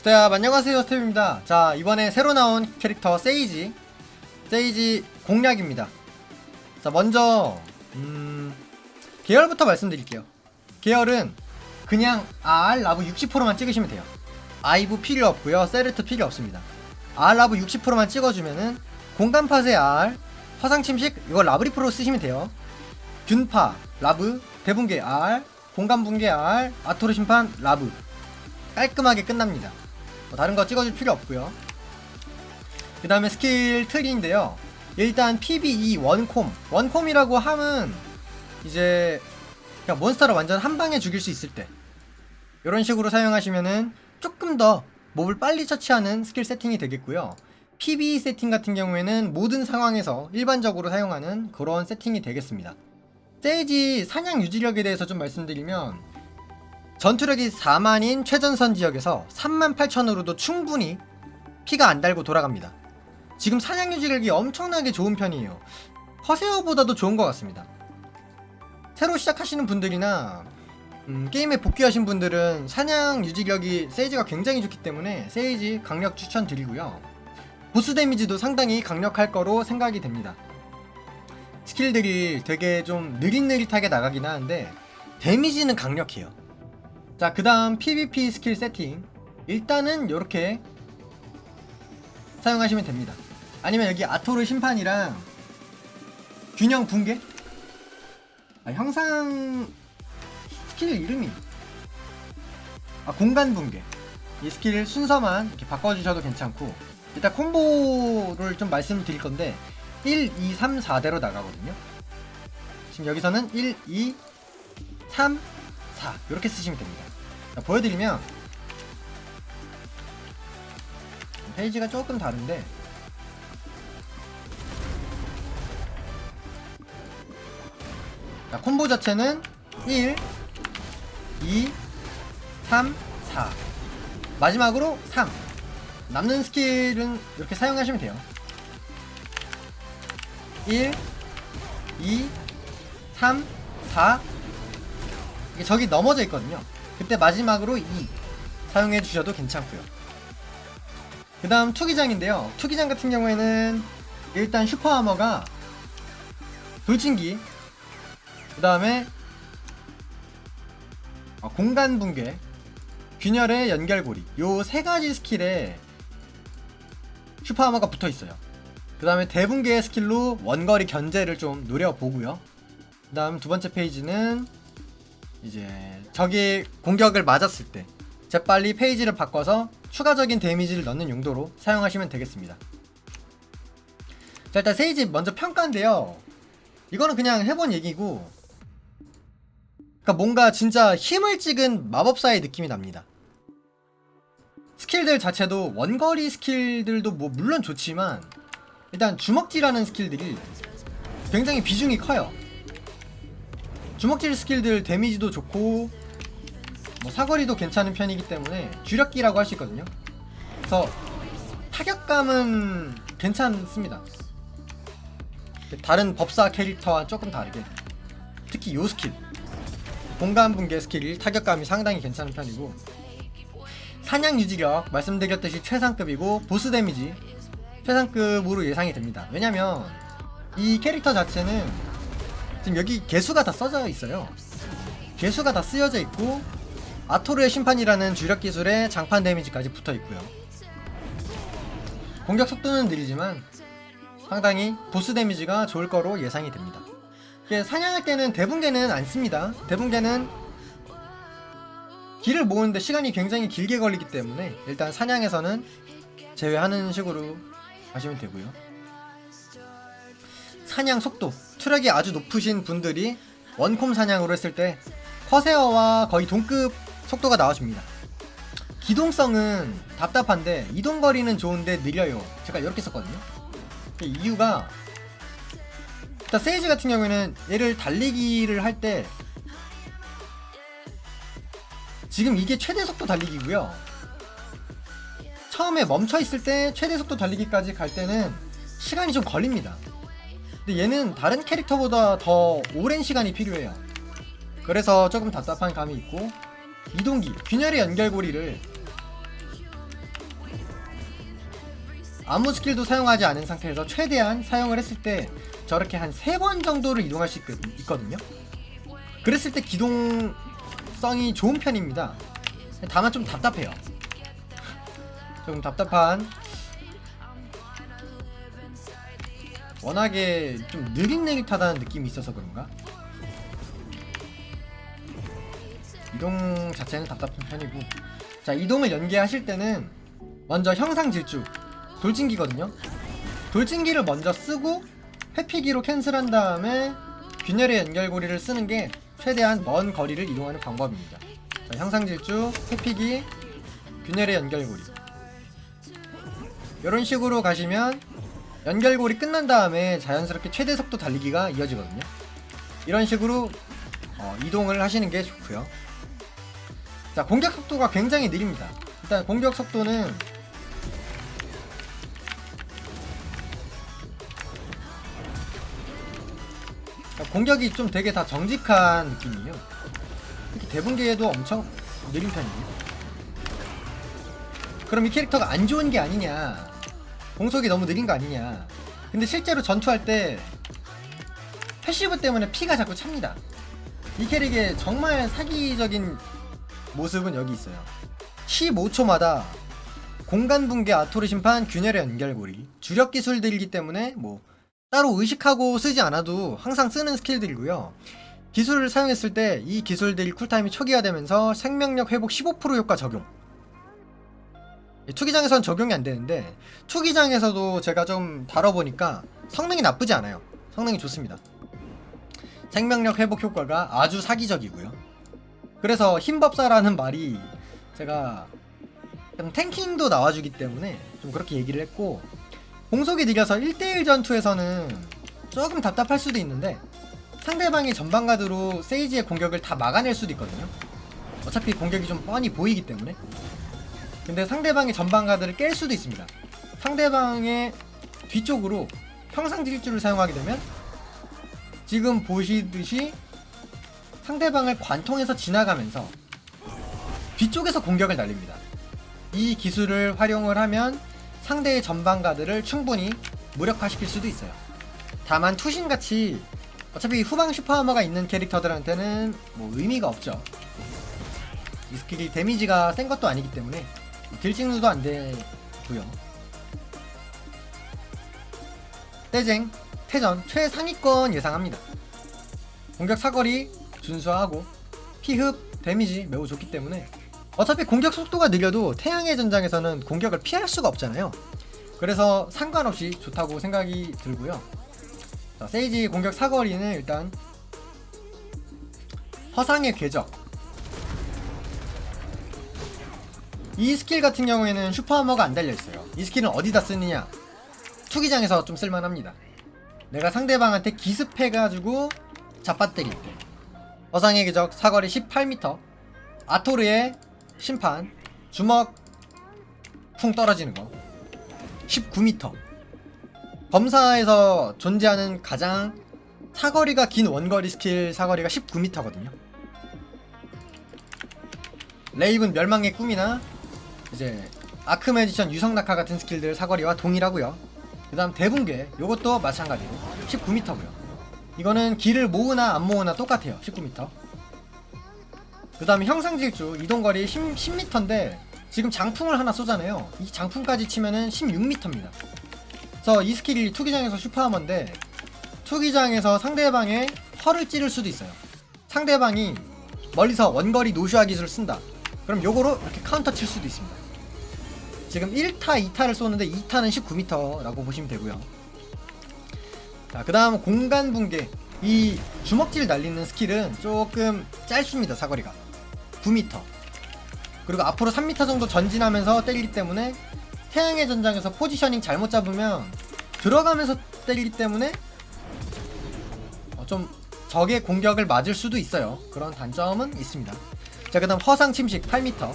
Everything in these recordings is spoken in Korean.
스텝 안녕하세요 스텝입니다. 자 이번에 새로 나온 캐릭터 세이지. 세이지 공략입니다. 자 먼저 음 계열부터 말씀드릴게요. 계열은 그냥 R 라브 60%만 찍으시면 돼요. 아이브 필요 없고요. 세르트 필요 없습니다. R 라브 60%만 찍어주면은 공간파세 R 화상 침식 이거 라브리 프로 쓰시면 돼요. 균파 라브 대붕괴 R 공간 붕괴 R 아토르 심판 라브 깔끔하게 끝납니다 뭐 다른 거 찍어줄 필요 없고요. 그 다음에 스킬 트리인데요. 일단 PBE 원콤. 원콤이라고 함은 이제 그냥 몬스터를 완전 한 방에 죽일 수 있을 때. 이런 식으로 사용하시면은 조금 더 몹을 빨리 처치하는 스킬 세팅이 되겠고요. PBE 세팅 같은 경우에는 모든 상황에서 일반적으로 사용하는 그런 세팅이 되겠습니다. 세이지 사냥 유지력에 대해서 좀 말씀드리면 전투력이 4만인 최전선 지역에서 3만 8천으로도 충분히 피가 안 달고 돌아갑니다. 지금 사냥 유지력이 엄청나게 좋은 편이에요. 허세어보다도 좋은 것 같습니다. 새로 시작하시는 분들이나 음, 게임에 복귀하신 분들은 사냥 유지력이 세이지가 굉장히 좋기 때문에 세이지 강력 추천드리고요. 보스 데미지도 상당히 강력할 거로 생각이 됩니다. 스킬들이 되게 좀 느릿느릿하게 나가긴 하는데 데미지는 강력해요. 자, 그 다음 PVP 스킬 세팅. 일단은 이렇게 사용하시면 됩니다. 아니면 여기 아토르 심판이랑 균형 붕괴? 아, 형상 스킬 이름이 아, 공간 붕괴. 이 스킬 순서만 이렇게 바꿔주셔도 괜찮고 일단 콤보를 좀 말씀드릴 건데 1, 2, 3, 4대로 나가거든요. 지금 여기서는 1, 2, 3, 4 이렇게 쓰시면 됩니다. 자, 보여드리면 페이지가 조금 다른데 자, 콤보 자체는 1, 2, 3, 4 마지막으로 3 남는 스킬은 이렇게 사용하시면 돼요. 1, 2, 3, 4 이게 적이 넘어져 있거든요. 그때 마지막으로 2 사용해 주셔도 괜찮고요. 그 다음 투기장인데요. 투기장 같은 경우에는 일단 슈퍼하머가 돌진기 그 다음에 어, 공간 붕괴 균열의 연결고리 요 세 가지 스킬에 슈퍼하머가 붙어 있어요. 그 다음에 대붕괴의 스킬로 원거리 견제를 좀 노려보고요. 그 다음 두 번째 페이지는 이제 적이 공격을 맞았을 때 재빨리 페이지를 바꿔서 추가적인 데미지를 넣는 용도로 사용하시면 되겠습니다. 자 일단 세이지 먼저 평가인데요. 이거는 그냥 해본 얘기고 그러니까 뭔가 진짜 힘을 찍은 마법사의 느낌이 납니다. 스킬들 자체도 원거리 스킬들도 뭐 물론 좋지만 일단 주먹질하는 스킬들이 굉장히 비중이 커요. 주먹질 스킬들 데미지도 좋고 뭐 사거리도 괜찮은 편이기 때문에 주력기라고 할 수 있거든요. 그래서 타격감은 괜찮습니다. 다른 법사 캐릭터와 조금 다르게 특히 요 스킬 공간 붕괴 스킬이 타격감이 상당히 괜찮은 편이고 사냥 유지력 말씀드렸듯이 최상급이고 보스 데미지 최상급으로 예상이 됩니다. 왜냐면 이 캐릭터 자체는 지금 여기 개수가 다 써져 있어요. 개수가 다 쓰여져 있고 아토르의 심판이라는 주력 기술에 장판 데미지까지 붙어 있고요. 공격 속도는 느리지만 상당히 보스 데미지가 좋을 거로 예상이 됩니다. 사냥할 때는 대붕괴는 안 씁니다. 대붕괴는 길을 모으는데 시간이 굉장히 길게 걸리기 때문에 일단 사냥에서는 제외하는 식으로 하시면 되고요. 사냥 속도, 투력이 아주 높으신 분들이 원콤 사냥으로 했을 때 커세어와 거의 동급 속도가 나와줍니다. 기동성은 답답한데 이동 거리는 좋은데 느려요. 제가 이렇게 썼거든요. 그 이유가 일단 세이지 같은 경우에는 얘를 달리기를 할 때 지금 이게 최대 속도 달리기고요. 처음에 멈춰 있을 때 최대 속도 달리기까지 갈 때는 시간이 좀 걸립니다. 근데 얘는 다른 캐릭터보다 더 오랜 시간이 필요해요. 그래서 조금 답답한 감이 있고 이동기 균열의 연결고리를 아무 스킬도 사용하지 않은 상태에서 최대한 사용을 했을 때 저렇게 한 세 번 정도를 이동할 수 있, 있거든요. 그랬을 때 기동성이 좋은 편입니다. 다만 좀 답답해요. 좀 답답한 워낙에 좀 느릿느릿하다는 느낌이 있어서 그런가? 이동 자체는 답답한 편이고. 자 이동을 연계하실 때는 먼저 형상 질주 돌진기거든요. 돌진기를 먼저 쓰고 회피기로 캔슬한 다음에 균열의 연결고리를 쓰는 게 최대한 먼 거리를 이동하는 방법입니다. 자 형상 질주 회피기 균열의 연결고리. 이런 식으로 가시면 연결고리 끝난 다음에 자연스럽게 최대 속도 달리기가 이어지거든요. 이런 식으로 어, 이동을 하시는 게 좋고요. 자 공격 속도가 굉장히 느립니다. 일단 공격 속도는 자, 공격이 좀 되게 다 정직한 느낌이에요. 특히 대분계에도 엄청 느린 편이에요. 그럼 이 캐릭터가 안 좋은 게 아니냐 공속이 너무 느린 거 아니냐. 근데 실제로 전투할 때 패시브 때문에 피가 자꾸 찹니다. 이 캐릭의 정말 사기적인 모습은 여기 있어요. 15초마다 공간 붕괴 아토르 심판 균열의 연결고리. 주력 기술들이기 때문에 뭐 따로 의식하고 쓰지 않아도 항상 쓰는 스킬들이고요. 기술을 사용했을 때 이 기술들이 쿨타임이 초기화되면서 생명력 회복 15% 효과 적용 투기장에선 적용이 안 되는데 투기장에서도 제가 좀 다뤄보니까 성능이 나쁘지 않아요. 성능이 좋습니다. 생명력 회복 효과가 아주 사기적이고요. 그래서 힘법사라는 말이 제가 좀 탱킹도 나와주기 때문에 좀 그렇게 얘기를 했고 공속이 느려서 1대1 전투에서는 조금 답답할 수도 있는데 상대방이 전방가드로 세이지의 공격을 다 막아낼 수도 있거든요. 어차피 공격이 좀 뻔히 보이기 때문에 근데 상대방이 전방 가드를 깰 수도 있습니다 상대방의 뒤쪽으로 평상 질주를 사용하게 되면 지금 보시듯이 상대방을 관통해서 지나가면서 뒤쪽에서 공격을 날립니다. 이 기술을 활용을 하면 상대의 전방 가드를 충분히 무력화시킬 수도 있어요. 다만 투신같이 어차피 후방 슈퍼하머가 있는 캐릭터들한테는 뭐 의미가 없죠. 이 스킬이 데미지가 센 것도 아니기 때문에 딜 찍는도 안 되고요. 떼쟁, 태전 최상위권 예상합니다. 공격 사거리 준수하고 피흡 데미지 매우 좋기 때문에 어차피 공격 속도가 느려도 태양의 전장에서는 공격을 피할 수가 없잖아요. 그래서 상관없이 좋다고 생각이 들고요. 자, 세이지 공격 사거리는 일단 허상의 궤적 이 스킬 같은 경우에는 슈퍼하머가 안 달려있어요. 이 스킬은 어디다 쓰느냐? 투기장에서 좀 쓸만합니다. 내가 상대방한테 기습해가지고 잡아때릴 때. 어상의 기적 사거리 18m 아토르의 심판. 주먹 쿵 떨어지는 거. 19m 검사에서 존재하는 가장 사거리가 긴 원거리 스킬 사거리가 19m거든요. 레이븐 멸망의 꿈이나 이제 아크메디션 유성 낙하 같은 스킬들 사거리와 동일하고요. 그 다음 대붕괴 요것도 마찬가지로 19m고요. 이거는 길을 모으나 안 모으나 똑같아요 19m 그 다음에 형상질주 이동거리 10, 10m인데 지금 장풍을 하나 쏘잖아요. 이 장풍까지 치면은 16m입니다. 그래서 이 스킬이 투기장에서 슈퍼하머인데 투기장에서 상대방의 허를 찌를 수도 있어요. 상대방이 멀리서 원거리 노슈아 기술을 쓴다 그럼 요거로 이렇게 카운터 칠 수도 있습니다 지금 1타 2타를 쏘는데 2타는 19m라고 보시면 되고요 자, 그 다음 공간 붕괴. 이 주먹질 날리는 스킬은 조금 짧습니다, 사거리가. 9m. 그리고 앞으로 3m 정도 전진하면서 때리기 때문에 태양의 전장에서 포지셔닝 잘못 잡으면 들어가면서 때리기 때문에 어, 좀 적의 공격을 맞을 수도 있어요. 그런 단점은 있습니다. 자, 그 다음 허상 침식 8m.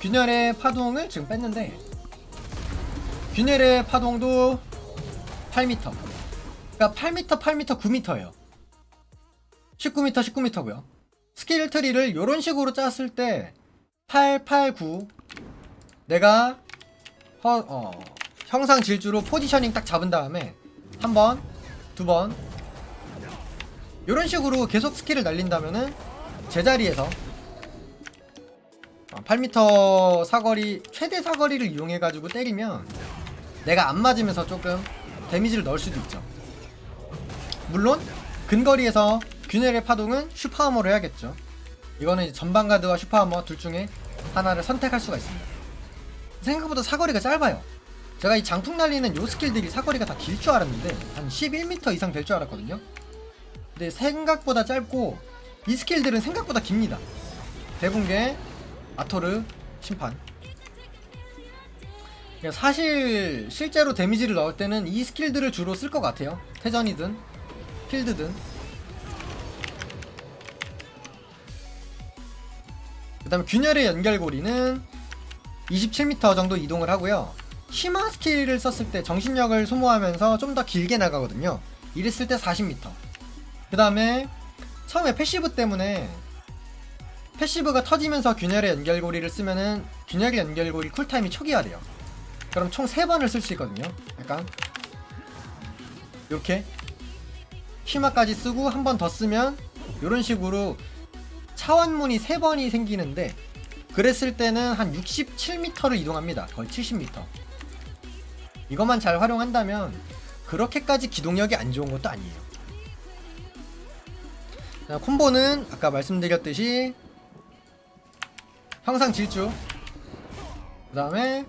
균열의 파동을 지금 뺐는데 균열의 파동도 8m. 그러니까 8m, 8m, 9m예요. 19m, 19m고요. 스킬 트리를 이런 식으로 짰을 때 8, 8, 9 내가 허, 어, 형상 질주로 포지셔닝 딱 잡은 다음에 한 번, 두 번 이런 식으로 계속 스킬을 날린다면은 제자리에서 어, 8m 사거리 최대 사거리를 이용해 가지고 때리면 내가 안 맞으면서 조금 데미지를 넣을 수도 있죠. 물론 근거리에서 균열의 파동은 슈퍼하머로 해야겠죠. 이거는 이제 전방 가드와 슈퍼하머 둘 중에 하나를 선택할 수가 있습니다. 생각보다 사거리가 짧아요. 제가 이 장풍 날리는 요 스킬들이 사거리가 다 길 줄 알았는데 한 11m 이상 될 줄 알았거든요. 근데 생각보다 짧고 이 스킬들은 생각보다 깁니다. 대붕괴, 아토르, 심판. 그러니까 사실 실제로 데미지를 넣을 때는 이 스킬들을 주로 쓸 것 같아요. 태전이든 필드든. 그 다음에 균열의 연결고리는 27m 정도 이동을 하고요. 심화 스킬을 썼을 때 정신력을 소모하면서 좀 더 길게 나가거든요. 이랬을 때 40m. 그 다음에 처음에 패시브 때문에 패시브가 터지면서 균열의 연결고리를 쓰면은 균열의 연결고리 쿨타임이 초기화돼요. 그럼 총 3번을 쓸 수 있거든요. 약간 이렇게 심화까지 쓰고 한 번 더 쓰면 이런 식으로 차원문이 3번이 생기는데 그랬을 때는 한 67m를 이동합니다. 거의 70m. 이것만 잘 활용한다면 그렇게까지 기동력이 안 좋은 것도 아니에요. 자, 콤보는 아까 말씀드렸듯이 형상 질주 그 다음에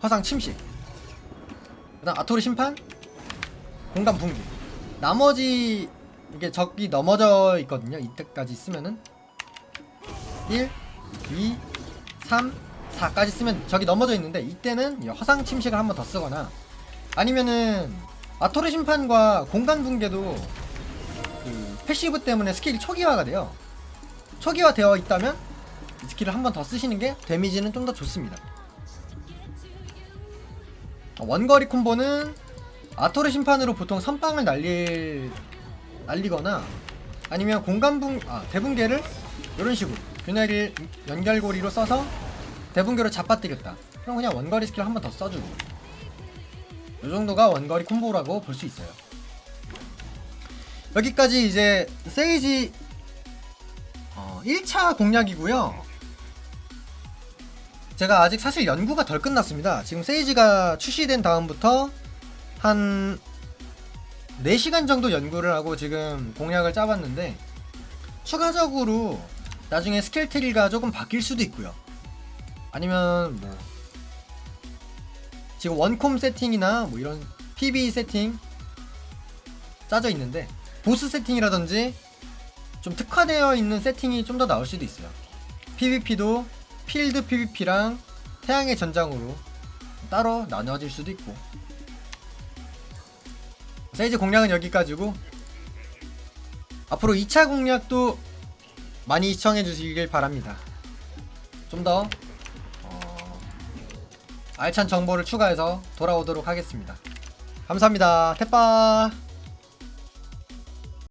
화상 침식 그 다음 아토르 심판 공간 붕괴. 나머지 이게 적이 넘어져 있거든요. 이때까지 쓰면은. 1 2 3 4까지 쓰면 적이 넘어져 있는데 이때는 이 화상 침식을 한 번 더 쓰거나 아니면은 아토르 심판과 공간 붕괴도 그 패시브 때문에 스킬이 초기화가 돼요. 초기화 되어 있다면 이 스킬을 한 번 더 쓰시는 게 데미지는 좀 더 좋습니다. 원거리 콤보는 아토르 심판으로 보통 선빵을 날릴 날리거나 아니면 공간 붕 아, 대붕괴를 이런 식으로 균열 연결고리로 써서 대붕괴로 잡아뜨렸다. 그럼 그냥 원거리 스킬 한 번 더 써주고 이 정도가 원거리 콤보라고 볼 수 있어요. 여기까지 이제 세이지 어, 1차 공략이고요. 제가 아직 사실 연구가 덜 끝났습니다. 지금 세이지가 출시된 다음부터 한 4시간 정도 연구를 하고 지금 공략을 짜봤는데 추가적으로 나중에 스킬 트리가 조금 바뀔 수도 있고요. 아니면 뭐 지금 원콤 세팅이나 뭐 이런 PB 세팅 짜져 있는데 보스 세팅이라든지 좀 특화되어 있는 세팅이 좀 더 나올 수도 있어요. PVP도 필드 PVP랑 태양의 전장으로 따로 나눠질 수도 있고. 세이지 공략은 여기까지고 앞으로 2차 공략도 많이 시청해 주시길 바랍니다. 좀더 어, 알찬 정보를 추가해서 돌아오도록 하겠습니다. 감사합니다. 태빠